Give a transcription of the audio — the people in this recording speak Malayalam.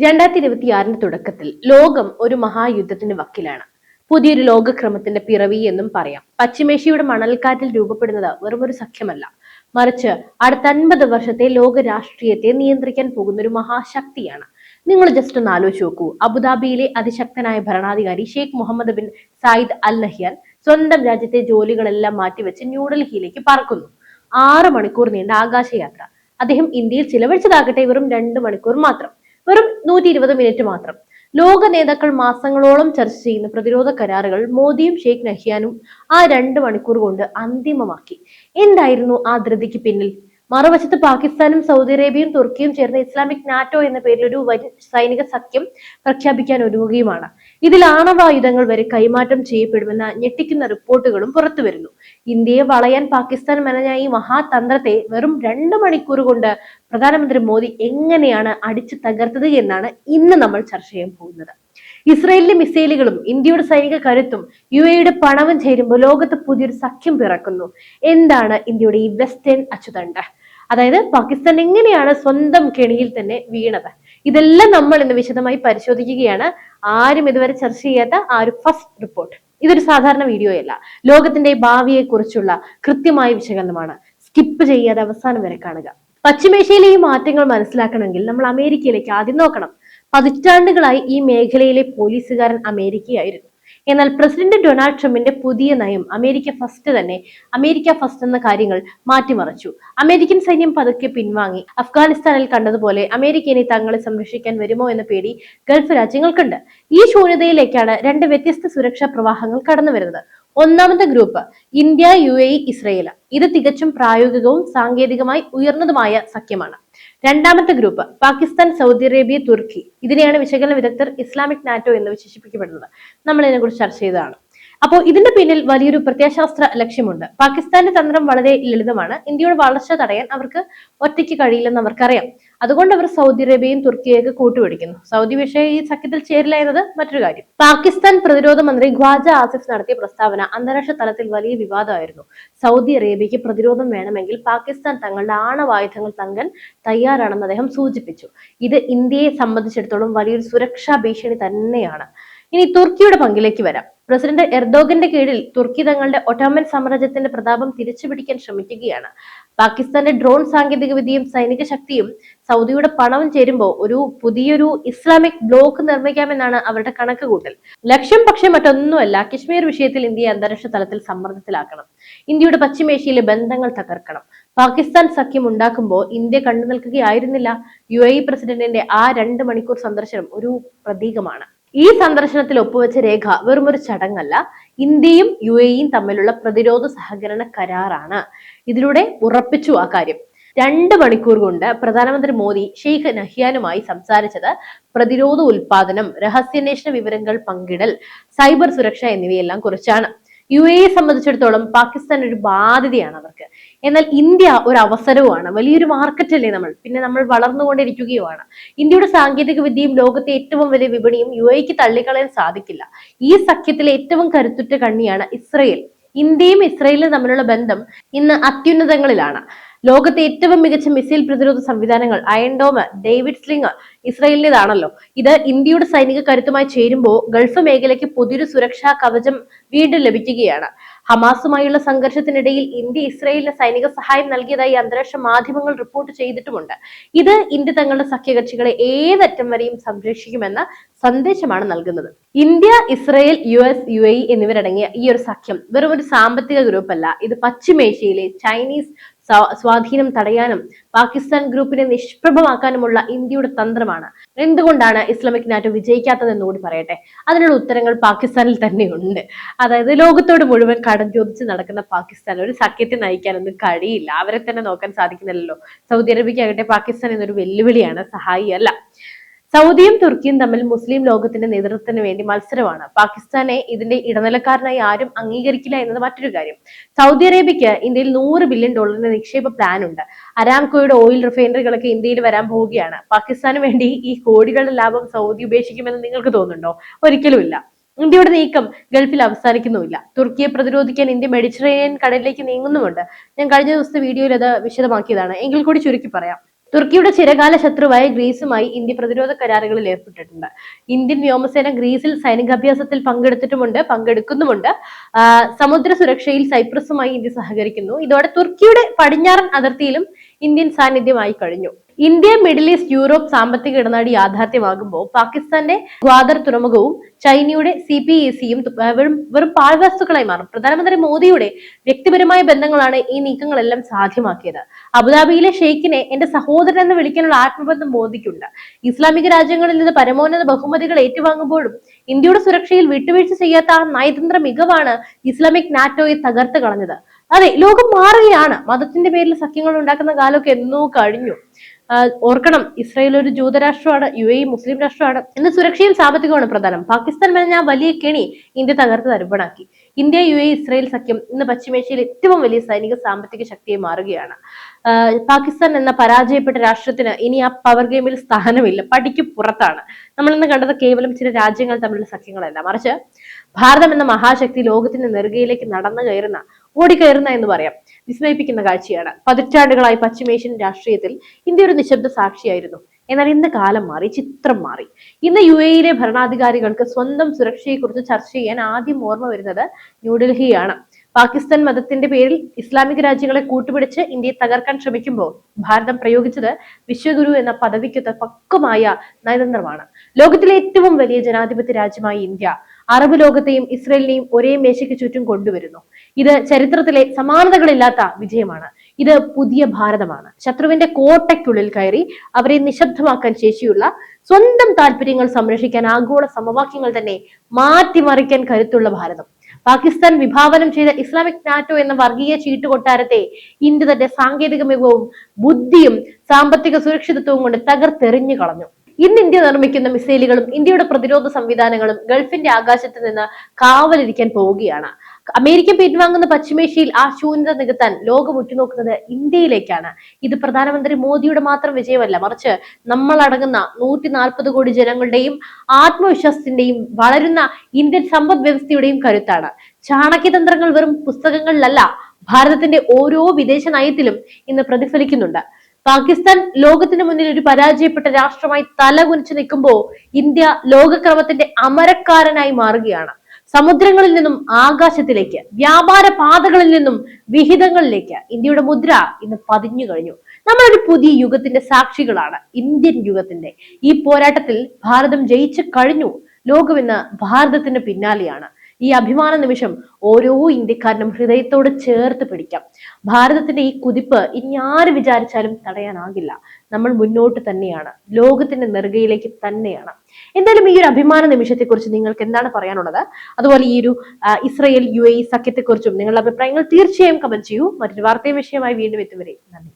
രണ്ടായിരത്തി ഇരുപത്തിയാറിന്റെ തുടക്കത്തിൽ ലോകം ഒരു മഹായുദ്ധത്തിന്റെ വക്കിലാണ്. പുതിയൊരു ലോകക്രമത്തിന്റെ പിറവി എന്നും പറയാം. പശ്ചിമേഷ്യയുടെ മണൽക്കാറ്റിൽ രൂപപ്പെടുന്നത് വെറും ഒരു സഖ്യമല്ല. മറിച്ച് അടുത്ത അൻപത് വർഷത്തെ ലോക രാഷ്ട്രീയത്തെ നിയന്ത്രിക്കാൻ പോകുന്ന ഒരു മഹാശക്തിയാണ്. നിങ്ങൾ ജസ്റ്റ് ഒന്ന് ആലോചിച്ച് നോക്കൂ. അബുദാബിയിലെ അതിശക്തനായ ഭരണാധികാരി Sheikh Mohammed bin Zayed Al Nahyan സ്വന്തം രാജ്യത്തെ ജോലികളെല്ലാം മാറ്റിവെച്ച് ന്യൂഡൽഹിയിലേക്ക് പറക്കുന്നു. ആറ് മണിക്കൂർ നീണ്ട ആകാശയാത്ര. അദ്ദേഹം ഇന്ത്യയിൽ ചിലവഴിച്ചതാകട്ടെ വെറും രണ്ട് മണിക്കൂർ മാത്രം. വെറും നൂറ്റി ഇരുപത് മിനിറ്റ് മാത്രം. ലോക നേതാക്കൾ മാസങ്ങളോളം ചർച്ച ചെയ്യുന്ന പ്രതിരോധ കരാറുകൾ മോദിയും ഷെയ്ഖ് നഹ്യാനും ആ രണ്ട് മണിക്കൂർ കൊണ്ട് അന്തിമമാക്കി. എന്തായിരുന്നു ആ ധൃതിക്ക് പിന്നിൽ? മറുവശത്ത് പാകിസ്ഥാനും സൗദി അറേബ്യയും തുർക്കിയും ചേർന്ന് ഇസ്ലാമിക് നാറ്റോ എന്ന പേരിൽ ഒരു സൈനിക സഖ്യം പ്രഖ്യാപിക്കാൻ ഒരുങ്ങുകയുമാണ്. ഇതിൽ ആണവായുധങ്ങൾ വരെ കൈമാറ്റം ചെയ്യപ്പെടുമെന്ന ഞെട്ടിക്കുന്ന റിപ്പോർട്ടുകളും പുറത്തു വരുന്നു. ഇന്ത്യയെ വളയാൻ പാകിസ്ഥാൻ മെനഞ്ഞ ഈ മഹാതന്ത്രത്തെ വെറും രണ്ട് മണിക്കൂർ കൊണ്ട് പ്രധാനമന്ത്രി മോദി എങ്ങനെയാണ് അടിച്ചു തകർത്തത് എന്നാണ് ഇന്ന് നമ്മൾ ചർച്ച ചെയ്യാൻ പോകുന്നത്. ഇസ്രയേലിലെ മിസൈലുകളും ഇന്ത്യയുടെ സൈനിക കരുത്തും യു എയുടെ പണവും ചേരുമ്പോൾ ലോകത്ത് പുതിയൊരു സഖ്യം പിറക്കുന്നു. എന്താണ് ഇന്ത്യയുടെ ഈ വെസ്റ്റേൺ അച്ചുതണ്ട്? അതായത് പാകിസ്ഥാൻ എങ്ങനെയാണ് സ്വന്തം കെണിയിൽ തന്നെ വീണത്? ഇതെല്ലാം നമ്മൾ ഇന്ന് വിശദമായി പരിശോധിക്കുകയാണ്. ആരും ഇതുവരെ ചർച്ച ചെയ്യാത്ത ആ ഒരു ഫസ്റ്റ് റിപ്പോർട്ട് ഇതൊരു സാധാരണ വീഡിയോ അല്ല ലോകത്തിന്റെ ഭാവിയെ കുറിച്ചുള്ള കൃത്യമായ വിശകലനമാണ്. സ്കിപ്പ് ചെയ്യാതെ അവസാനം വരെ കാണുക. പശ്ചിമേഷ്യയിലെ ഈ മാറ്റങ്ങൾ മനസ്സിലാക്കണമെങ്കിൽ നമ്മൾ അമേരിക്കയിലേക്ക് ആദ്യം നോക്കണം. പതിറ്റാണ്ടുകളായി ഈ മേഖലയിലെ പോലീസുകാരൻ അമേരിക്കയായിരുന്നു. എന്നാൽ പ്രസിഡന്റ് ഡൊണാൾഡ് ട്രംപിന്റെ പുതിയ നയം അമേരിക്ക ഫസ്റ്റ് തന്നെ അമേരിക്ക ഫസ്റ്റ് എന്ന കാര്യങ്ങൾ മാറ്റിമറിച്ചു. അമേരിക്കൻ സൈന്യം പതുക്കെ പിൻവാങ്ങി. അഫ്ഗാനിസ്ഥാനിൽ കണ്ടതുപോലെ അമേരിക്ക ഇനി തങ്ങളെ സംരക്ഷിക്കാൻ വരുമോ എന്ന പേടി ഗൾഫ് രാജ്യങ്ങൾക്കുണ്ട്. ഈ ശൂന്യതയിലേക്കാണ് രണ്ട് വ്യത്യസ്ത സുരക്ഷാ പ്രവാഹങ്ങൾ കടന്നു വരുന്നത്. ഒന്നാമത്തെ group India U A Israel ഇത് തികച്ചും പ്രായോഗികവും സാങ്കേതികമായി ഉയർന്നതുമായ സഖ്യമാണ്. രണ്ടാമത്തെ ഗ്രൂപ്പ് പാകിസ്ഥാൻ സൗദി അറേബ്യ തുർക്കി. ഇതിനെയാണ് വിശകലന വിദഗ്ധർ ഇസ്ലാമിക് നാറ്റോ എന്ന് വിശേഷിപ്പിക്കപ്പെടുന്നത്. നമ്മൾ ഇതിനെക്കുറിച്ച് ചർച്ച ചെയ്തതാണ്. അപ്പോൾ ഇതിന്റെ പിന്നിൽ വലിയൊരു പ്രത്യയശാസ്ത്ര ലക്ഷ്യമുണ്ട്. പാകിസ്ഥാന്റെ തന്ത്രം വളരെ ലളിതമാണ്. ഇന്ത്യയുടെ വളർച്ച തടയാൻ അവർക്ക് ഒറ്റയ്ക്ക് കഴിയില്ലെന്ന് അവർക്കറിയാം. അതുകൊണ്ട് അവർ സൗദി അറേബ്യയും തുർക്കിയൊക്കെ കൂട്ടുപിടിക്കുന്നു. സൗദി വിഷയം ഈ സഖ്യത്തിൽ ചേരില്ല എന്നത് മറ്റൊരു കാര്യം. പാകിസ്ഥാൻ പ്രതിരോധ മന്ത്രി ഖ്വാജ ആസിഫ് നടത്തിയ പ്രസ്താവന അന്താരാഷ്ട്ര തലത്തിൽ വലിയ വിവാദമായിരുന്നു. സൗദി അറേബ്യയ്ക്ക് പ്രതിരോധം വേണമെങ്കിൽ പാകിസ്ഥാൻ തങ്ങളുടെ ആണവായുധങ്ങൾ തങ്ങാൻ തയ്യാറാണെന്ന് അദ്ദേഹം സൂചിപ്പിച്ചു. ഇത് ഇന്ത്യയെ സംബന്ധിച്ചിടത്തോളം വലിയൊരു സുരക്ഷാ ഭീഷണി തന്നെയാണ്. ഇനി തുർക്കിയുടെ പങ്കിലേക്ക് വരാം. പ്രസിഡന്റ് എർദോഗന്റെ കീഴിൽ തുർക്കി തങ്ങളുടെ ഒട്ടോമൻ സാമ്രാജ്യത്തിന്റെ പ്രതാപം തിരിച്ചുപിടിക്കാൻ ശ്രമിക്കുകയാണ്. പാകിസ്ഥാന്റെ ഡ്രോൺ സാങ്കേതിക വിദ്യയും സൈനിക ശക്തിയും സൗദിയുടെ പണവും ചേരുമ്പോൾ ഒരു പുതിയൊരു ഇസ്ലാമിക് ബ്ലോക്ക് നിർമ്മിക്കാമെന്നാണ് അവരുടെ കണക്ക് കൂട്ടൽ ലക്ഷ്യം പക്ഷേ മറ്റൊന്നുമല്ല കശ്മീർ വിഷയത്തിൽ ഇന്ത്യയെ അന്താരാഷ്ട്ര തലത്തിൽ സമ്മർദ്ദത്തിലാക്കണം. ഇന്ത്യയുടെ പശ്ചിമേഷ്യയിലെ ബന്ധങ്ങൾ തകർക്കണം. പാകിസ്ഥാൻ സഖ്യം ഉണ്ടാക്കുമ്പോൾ ഇന്ത്യ കണ്ടു നിൽക്കുകയായിരുന്നില്ല യു എ പ്രസിഡന്റിന്റെ ആ രണ്ട് മണിക്കൂർ സന്ദർശനം ഒരു പ്രതീകമാണ്. ഈ സന്ദർശനത്തിൽ ഒപ്പുവെച്ച രേഖ വെറും ഒരു ചടങ്ങല്ല ഇന്ത്യയും യു എയും തമ്മിലുള്ള പ്രതിരോധ സഹകരണ കരാറാണ്. ഇതിലൂടെ ഉറപ്പിച്ചു ആ കാര്യം. രണ്ട് മണിക്കൂർ കൊണ്ട് പ്രധാനമന്ത്രി മോദി ഷെയ്ഖ് നഹ്യാനുമായി സംസാരിച്ചത് പ്രതിരോധ ഉൽപാദനം രഹസ്യാന്വേഷണ വിവരങ്ങൾ പങ്കിടൽ സൈബർ സുരക്ഷ എന്നിവയെല്ലാം കുറിച്ചാണ്. യു എയെ സംബന്ധിച്ചിടത്തോളം പാകിസ്ഥാൻ ഒരു ബാധ്യതയാണ് അവർക്ക്. എന്നാൽ ഇന്ത്യ ഒരു അവസരവുമാണ്. വലിയൊരു മാർക്കറ്റ് അല്ലേ നമ്മൾ? പിന്നെ നമ്മൾ വളർന്നുകൊണ്ടിരിക്കുകയുമാണ്. ഇന്ത്യയുടെ സാങ്കേതിക വിദ്യയും ലോകത്തെ ഏറ്റവും വലിയ വിപണിയും യു എക്ക് തള്ളിക്കളയാൻ സാധിക്കില്ല. ഈ സഖ്യത്തിലെ ഏറ്റവും കരുത്തുറ്റ കണ്ണിയാണ് ഇസ്രയേൽ. ഇന്ത്യയും ഇസ്രയേലും തമ്മിലുള്ള ബന്ധം ഇന്ന് അത്യുന്നതങ്ങളിലാണ്. ലോകത്തെ ഏറ്റവും മികച്ച മിസൈൽ പ്രതിരോധ സംവിധാനങ്ങൾ അയൺഡോമ് ഡേവിഡ് സ്ലിംഗ് ഇസ്രയേലിന്റെതാണല്ലോ. ഇത് ഇന്ത്യയുടെ സൈനിക കരുത്തുമായി ചേരുമ്പോൾ ഗൾഫ് മേഖലയ്ക്ക് പുതിയൊരു സുരക്ഷാ കവചം വീണ്ടും ലഭിക്കുകയാണ്. ഹമാസുമായുള്ള സംഘർഷത്തിനിടയിൽ ഇന്ത്യ ഇസ്രയേലിന് സൈനിക സഹായം നൽകിയതായി അന്താരാഷ്ട്ര മാധ്യമങ്ങൾ റിപ്പോർട്ട് ചെയ്തിട്ടുമുണ്ട്. ഇത് ഇന്ത്യ തങ്ങളുടെ സഖ്യകക്ഷികളെ ഏതറ്റം വരെയും സംരക്ഷിക്കുമെന്ന സന്ദേശമാണ് നൽകുന്നത്. India Israel U S U A എന്നിവരടങ്ങിയ ഈ ഒരു സഖ്യം വെറും ഒരു സാമ്പത്തിക ഗ്രൂപ്പല്ല. ഇത് പശ്ചിമേഷ്യയിലെ ചൈനീസ് സ്വാധീനം തടയാനും പാകിസ്ഥാൻ ഗ്രൂപ്പിനെ നിഷ്പ്രഭമാക്കാനുമുള്ള ഇന്ത്യയുടെ തന്ത്രമാണ്. എന്തുകൊണ്ടാണ് ഇസ്ലാമിക് നാറ്റോ വിജയിക്കാത്തതെന്ന് കൂടി പറയട്ടെ. അതിനുള്ള ഉത്തരങ്ങൾ പാകിസ്ഥാനിൽ തന്നെയുണ്ട്. അതായത് ലോകത്തോട് മുഴുവൻ കടം ചോദിച്ച് നടക്കുന്ന പാകിസ്ഥാൻ ഒരു സഖ്യത്തെ നയിക്കാനൊന്നും കഴിയില്ല. അവരെ തന്നെ നോക്കാൻ സാധിക്കുന്നില്ലല്ലോ. സൗദി അറേബ്യക്കാകട്ടെ പാകിസ്ഥാൻ എന്നൊരു വെല്ലുവിളിയാണ് സഹായി അല്ല. സൗദിയും തുർക്കിയും തമ്മിൽ മുസ്ലിം ലോകത്തിന്റെ നേതൃത്വത്തിന് വേണ്ടി മത്സരമാണ്. പാകിസ്ഥാനെ ഇതിന്റെ ഇടനിലക്കാരനായി ആരും അംഗീകരിക്കില്ല എന്നത് മറ്റൊരു കാര്യം. സൗദി അറേബ്യക്ക് ഇന്ത്യയിൽ നൂറ് ബില്യൺ ഡോളറിന്റെ നിക്ഷേപ പ്ലാൻ ഉണ്ട്. അരാംകോയുടെ ഓയിൽ റിഫൈനറികളൊക്കെ ഇന്ത്യയിൽ വരാൻ പോവുകയാണ്. പാകിസ്ഥാന് വേണ്ടി ഈ കോടികളുടെ ലാഭം സൗദി ഉപേക്ഷിക്കുമെന്ന് നിങ്ങൾക്ക് തോന്നുന്നുണ്ടോ? ഒരിക്കലുമില്ല ഇന്ത്യയുടെ നീക്കം ഗൾഫിൽ അവസാനിക്കുന്നുമില്ല. തുർക്കിയെ പ്രതിരോധിക്കാൻ ഇന്ത്യ മെഡിറ്ററേനിയൻ കടലിലേക്ക് നീങ്ങുന്നുമുണ്ട്. ഞാൻ കഴിഞ്ഞ ദിവസത്തെ വീഡിയോയിൽ അത് വിശദമാക്കിയതാണ്. എങ്കിൽ കൂടി ചുരുക്കി പറയാം. തുർക്കിയുടെ ചിരകാല ശത്രുവായ ഗ്രീസുമായി ഇന്ത്യ പ്രതിരോധ കരാറുകളിൽ ഏർപ്പെട്ടിട്ടുണ്ട്. ഇന്ത്യൻ വ്യോമസേന ഗ്രീസിൽ സൈനികാഭ്യാസത്തിൽ പങ്കെടുത്തിട്ടുമുണ്ട് പങ്കെടുക്കുന്നുമുണ്ട്. സമുദ്ര സുരക്ഷയിൽ സൈപ്രസുമായി ഇന്ത്യ സഹകരിക്കുന്നു. ഇതോടെ തുർക്കിയുടെ പടിഞ്ഞാറൻ അതിർത്തിയിലും ഇന്ത്യൻ സാന്നിധ്യമായി കഴിഞ്ഞു. ഇന്ത്യ മിഡിൽ ഈസ്റ്റ് യൂറോപ്പ് സാമ്പത്തിക ഇടനാടി യാഥാർത്ഥ്യമാകുമ്പോൾ പാകിസ്ഥാന്റെ ഗ്വാദർ തുറമുഖവും ചൈനയുടെ സി പി ഇ സിയും വെറും വെറും പാഴ്വസ്തുക്കളായി മാറും. പ്രധാനമന്ത്രി മോദിയുടെ വ്യക്തിപരമായ ബന്ധങ്ങളാണ് ഈ നീക്കങ്ങളെല്ലാം സാധ്യമാക്കിയത്. അബുദാബിയിലെ ഷെയ്ഖിനെ എന്റെ സഹോദരൻ എന്ന് വിളിക്കാനുള്ള ആത്മബന്ധം മോദിക്കുണ്ട്. ഇസ്ലാമിക രാജ്യങ്ങളിൽ നിന്ന് പരമോന്നത ബഹുമതികൾ ഏറ്റുവാങ്ങുമ്പോഴും ഇന്ത്യയുടെ സുരക്ഷയിൽ വിട്ടുവീഴ്ച ചെയ്യാത്ത ആ നയതന്ത്ര മികവാണ് ഇസ്ലാമിക് നാറ്റോയെ തകർത്ത് കളഞ്ഞത്. അതെ ലോകം മാറുകയാണ്. മതത്തിന്റെ പേരിൽ സഖ്യങ്ങൾ ഉണ്ടാക്കുന്ന കാലമൊക്കെ എന്നോ കഴിഞ്ഞു. ഓർക്കണം ഇസ്രായേൽ ഒരു ജൂതരാഷ്ട്രമാണ് യു എ മുസ്ലിം രാഷ്ട്രമാണ്. എന്ന സുരക്ഷയും സാമ്പത്തികമാണ് പ്രധാനം. പാകിസ്ഥാൻ മെനഞ്ഞ വലിയ കെണി ഇന്ത്യ തകർത്ത് തരിപ്പണാക്കി. ഇന്ത്യ യു എ ഇസ്രായേൽ സഖ്യം ഇന്ന് പശ്ചിമേഷ്യയിൽ ഏറ്റവും വലിയ സൈനിക സാമ്പത്തിക ശക്തിയായി മാറുകയാണ്. പാകിസ്ഥാൻ എന്ന പരാജയപ്പെട്ട രാഷ്ട്രത്തിന് ഇനി ആ പവർ ഗെയിമിൽ സ്ഥാനമില്ല. പടിക്ക് പുറത്താണ്. നമ്മൾ ഇന്ന് കണ്ടത് കേവലം ചില രാജ്യങ്ങൾ തമ്മിലുള്ള സഖ്യങ്ങളല്ല. മറിച്ച് ഭാരതം എന്ന മഹാശക്തി ലോകത്തിന്റെ നെറുകയിലേക്ക് നടന്നു കയറുന്ന ഓടിക്കയറുന്ന എന്ന് പറയാം. വിസ്മയിപ്പിക്കുന്ന കാഴ്ചയാണ്. പതിറ്റാണ്ടുകളായി പശ്ചിമേഷ്യൻ രാഷ്ട്രീയത്തിൽ ഇന്ത്യ ഒരു നിശബ്ദ സാക്ഷിയായിരുന്നു. എന്നാൽ ഇന്ന് കാലം മാറി ചിത്രം മാറി. ഇന്ന് യു എയിലെ ഭരണാധികാരികൾക്ക് സ്വന്തം സുരക്ഷയെക്കുറിച്ച് ചർച്ച ചെയ്യാൻ ആദ്യം ഓർമ്മ വരുന്നത് ന്യൂഡൽഹിയാണ്. പാകിസ്ഥാൻ മതത്തിന്റെ പേരിൽ ഇസ്ലാമിക രാജ്യങ്ങളെ കൂട്ടുപിടിച്ച് ഇന്ത്യയെ തകർക്കാൻ ശ്രമിക്കുമ്പോൾ ഭാരതം പ്രയോഗിച്ചത് വിശ്വഗുരു എന്ന പദവിക്കൊത്ത പക്വമായ നയതന്ത്രമാണ്. ലോകത്തിലെ ഏറ്റവും വലിയ ജനാധിപത്യ രാജ്യമായ ഇന്ത്യ അറബ് ലോകത്തെയും ഇസ്രയേലിനെയും ഒരേ മേശയ്ക്ക് ചുറ്റും കൊണ്ടുവരുന്നു. ഇത് ചരിത്രത്തിലെ സമാനതകളില്ലാത്ത വിജയമാണ്. ഇത് പുതിയ ഭാരതമാണ്. ശത്രുവിന്റെ കോട്ടയ്ക്കുള്ളിൽ കയറി അവരെ നിശബ്ദമാക്കാൻ ശേഷിയുള്ള സ്വന്തം താല്പര്യങ്ങൾ സംരക്ഷിക്കാൻ ആഗോള സമവാക്യങ്ങൾ തന്നെ മാറ്റിമറിക്കാൻ കരുത്തുള്ള ഭാരതം. പാകിസ്ഥാൻ വിഭാവനം ചെയ്ത ഇസ്ലാമിക് നാറ്റോ എന്ന വർഗീയ ചീട്ടുകൊട്ടാരത്തെ ഇന്ത്യ തന്റെ സാങ്കേതിക മികവും ബുദ്ധിയും സാമ്പത്തിക സുരക്ഷിതത്വവും കൊണ്ട് തകർത്തെറിഞ്ഞു കളഞ്ഞു ഇന്ന് ഇന്ത്യ നിർമ്മിക്കുന്ന മിസൈലുകളും ഇന്ത്യയുടെ പ്രതിരോധ സംവിധാനങ്ങളും ഗൾഫിന്റെ ആകാശത്ത് നിന്ന് കാവലിരിക്കാൻ പോവുകയാണ്. അമേരിക്ക പിൻവാങ്ങുന്ന പശ്ചിമേഷ്യയിൽ ആ ശൂന്യത നികത്താൻ ലോകം ഉറ്റുനോക്കുന്നത് ഇന്ത്യയിലേക്കാണ്. ഇത് പ്രധാനമന്ത്രി മോദിയുടെ മാത്രം വിജയമല്ല മറിച്ച് നമ്മൾ അടങ്ങുന്ന നൂറ്റി നാൽപ്പത് കോടി ജനങ്ങളുടെയും ആത്മവിശ്വാസത്തിന്റെയും വളരുന്ന ഇന്ത്യൻ സമ്പദ് വ്യവസ്ഥയുടെയും കരുത്താണ്. ചാണക്യതന്ത്രങ്ങൾ വെറും പുസ്തകങ്ങളിലല്ല ഭാരതത്തിന്റെ ഓരോ വിദേശ നയത്തിലും ഇന്ന് പ്രതിഫലിക്കുന്നുണ്ട്. പാകിസ്ഥാൻ ലോകത്തിന് മുന്നിൽ ഒരു പരാജയപ്പെട്ട രാഷ്ട്രമായി തലകുനിച്ചു നിൽക്കുമ്പോൾ ഇന്ത്യ ലോകക്രമത്തിന്റെ അമരക്കാരനായി മാറുകയാണ്. സമുദ്രങ്ങളിൽ നിന്നും ആകാശത്തിലേക്ക് വ്യാപാര പാതകളിൽ നിന്നും വിഹിതങ്ങളിലേക്ക് ഇന്ത്യയുടെ മുദ്ര ഇന്ന് പതിഞ്ഞു കഴിഞ്ഞു. നമ്മളൊരു പുതിയ യുഗത്തിന്റെ സാക്ഷികളാണ് ഇന്ത്യൻ യുഗത്തിന്റെ. ഈ പോരാട്ടത്തിൽ ഭാരതം ജയിച്ചു കഴിഞ്ഞു. ലോകം ഭാരതത്തിന്റെ ഭാരതത്തിന് പിന്നാലെയാണ്. ഈ അഭിമാന നിമിഷം ഓരോ ഇന്ത്യക്കാരനും ഹൃദയത്തോട് ചേർത്ത് പിടിക്കാം. ഭാരതത്തിന്റെ ഈ കുതിപ്പ് ഇനി ആര് വിചാരിച്ചാലും തടയാനാകില്ല. നമ്മൾ മുന്നോട്ട് തന്നെയാണ്. ലോകത്തിന്റെ നെറുകയിലേക്ക് തന്നെയാണ്. എന്തായാലും ഈ ഒരു അഭിമാന നിമിഷത്തെക്കുറിച്ച് നിങ്ങൾക്ക് എന്താണ് പറയാനുള്ളത്? അതുപോലെ ഈ ഒരു ഇസ്രയേൽ യു എ സഖ്യത്തെക്കുറിച്ചും നിങ്ങളുടെ അഭിപ്രായങ്ങൾ തീർച്ചയായും കമന്റ് ചെയ്യൂ. മറ്റൊരു വാർത്തയും വിഷയമായി വീണ്ടും എത്തുവരെ നന്ദി.